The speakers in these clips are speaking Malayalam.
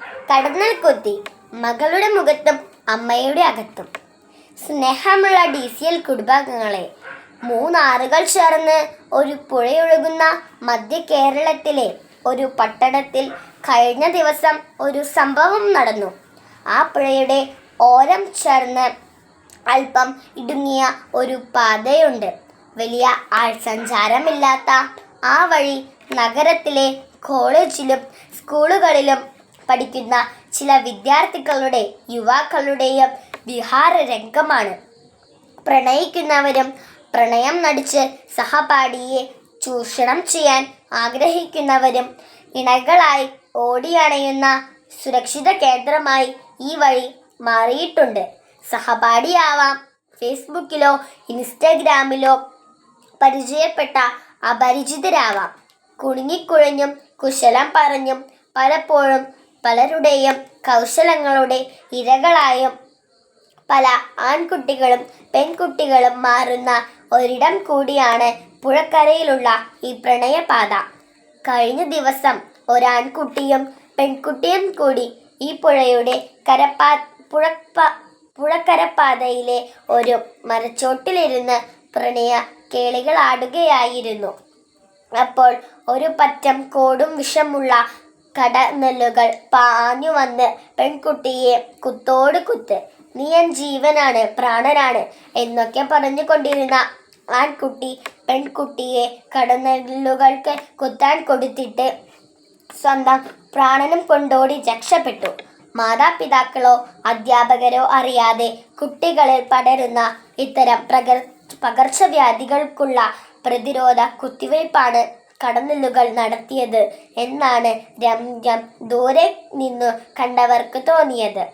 കടന്നൽ കൊത്തി മകളുടെ മുഖത്തും അമ്മയുടെ അകത്തും. സ്നേഹമുള്ള ഡി സി എൽ കുടുംബാംഗങ്ങളെ മൂന്നാറുകൾ ചേർന്ന് ഒരു പുഴയൊഴുകുന്ന മധ്യ കേരളത്തിലെ ഒരു പട്ടണത്തിൽ കഴിഞ്ഞ ദിവസം ഒരു സംഭവം നടന്നു. ആ പുഴയുടെ ഓരം ചേർന്ന് അല്പം ഇടുങ്ങിയ ഒരു പാതയുണ്ട്. വലിയ ആൾസഞ്ചാരമില്ലാത്ത ആ വഴി നഗരത്തിലെ കോളേജിലും സ്കൂളുകളിലും പഠിക്കുന്ന ചില വിദ്യാർത്ഥികളുടെ യുവാക്കളുടെയും വിഹാര രംഗമാണ് പ്രണയിക്കുന്നവരും പ്രണയം നടിച്ച് സഹപാഠിയെ ചൂഷണം ചെയ്യാൻ ആഗ്രഹിക്കുന്നവരും ഇണകളായി ഓടിയണയുന്ന സുരക്ഷിത കേന്ദ്രമായി ഈ വഴി മാറിയിട്ടുണ്ട്. സഹപാഠിയാവാം. ഫേസ്ബുക്കിലോ ഇൻസ്റ്റഗ്രാമിലോ പരിചയപ്പെട്ട അപരിചിതരാവാം. കുണുങ്ങിക്കുഴഞ്ഞും കുശലം പറഞ്ഞും പലപ്പോഴും പലരുടെയും കൗശലങ്ങളുടെ ഇരകളായും പല ആൺകുട്ടികളും പെൺകുട്ടികളും മാറുന്ന ഒരിടം കൂടിയാണ് പുഴക്കരയിലുള്ള ഈ പ്രണയപാത. കഴിഞ്ഞ ദിവസം ഒരാൺകുട്ടിയും പെൺകുട്ടിയും കൂടി ഈ പുഴയുടെ കരപ്പാ പുഴപ്പ പുഴക്കരപ്പാതയിലെ ഒരു മരച്ചോട്ടിലിരുന്ന് പ്രണയ കേളികളാടുകയായിരുന്നു. അപ്പോൾ ഒരു പറ്റം കോടും വിഷമുള്ള കടനെല്ലുകൾ പാഞ്ഞു വന്ന് പെൺകുട്ടിയെ കുത്തോട് കുത്ത്. നീ എൻ ജീവനാണ് പ്രാണനാണ് എന്നൊക്കെ പറഞ്ഞു കൊണ്ടിരുന്ന ആൺകുട്ടി പെൺകുട്ടിയെ കടനെല്ലുകൾക്ക് കുത്താൻ കൊടുത്തിട്ട് സ്വന്തം പ്രാണനും കൊണ്ടോടി രക്ഷപ്പെട്ടു. മാതാപിതാക്കളോ അധ്യാപകരോ അറിയാതെ കുട്ടികളിൽ പടരുന്ന ഇത്തരം പ്രകർ പകർച്ചവ്യാധികൾക്കുള്ള പ്രതിരോധ കുത്തിവയ്പ്പാണ് കടന്നലുകൾ നടത്തിയത് എന്നാണ് രംജം ദൂരെ നിന്നു കണ്ടവർക്ക് തോന്നിയത്.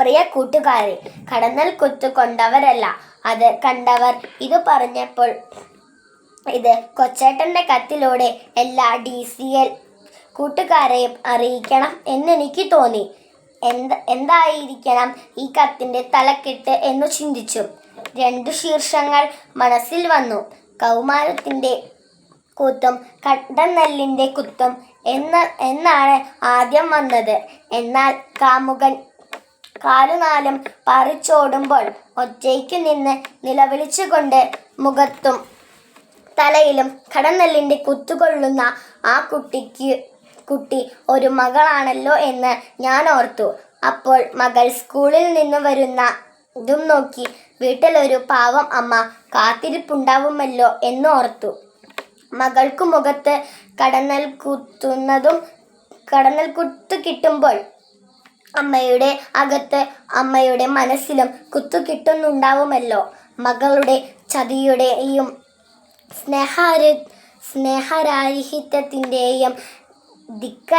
പ്രിയ കൂട്ടുകാരെ കടന്നൽ കൊത്തു കൊണ്ടവരല്ല. അത് കണ്ടവർ ഇത് പറഞ്ഞപ്പോൾ ഇത് കൊച്ചേട്ടന്റെ കത്തിലൂടെ എല്ലാ ഡി സി എൽ കൂട്ടുകാരെയും അറിയിക്കണം എന്നെനിക്ക് തോന്നി. എന്ത് എന്തായിരിക്കണം ഈ കത്തിന്റെ തലക്കെട്ട് എന്ന് ചിന്തിച്ചു. രണ്ടു ശീർഷങ്ങൾ മനസ്സിൽ വന്നു. കൗമാരത്തിന്റെ കുത്തും കടന്നെല്ലിന്റെ കുത്തും എന്ന എന്നാണ് ആദ്യം വന്നത്. എന്നാൽ കാമുകൻ കാലുനാലും പറിച്ചോടുമ്പോൾ ഒറ്റയ്ക്ക് നിന്ന് നിലവിളിച്ചുകൊണ്ട് മുഖത്തും തലയിലും കടന്നെല്ലിന്റെ കുത്തുകൊള്ളുന്ന ആ കുട്ടിക്ക് കുട്ടി ഒരു മകളാണല്ലോ എന്ന് ഞാൻ ഓർത്തു. അപ്പോൾ മകൾ സ്കൂളിൽ നിന്ന് വരുന്ന ഇതും നോക്കി വീട്ടിലൊരു പാവം അമ്മ കാത്തിരിപ്പുണ്ടാവുമല്ലോ എന്ന് ഓർത്തു. മകൾക്കു മുഖത്ത് കടന്നൽ കുത്തുന്നതും കടന്നൽ കുത്തു കിട്ടുമ്പോൾ അമ്മയുടെ അകത്ത് അമ്മയുടെ മനസ്സിലും കുത്തു കിട്ടുന്നുണ്ടാവുമല്ലോ. മകളുടെ ചതിയുടെയും സ്നേഹാര സ്നേഹരാഹിത്യത്തിന്റെയും ധിക്ക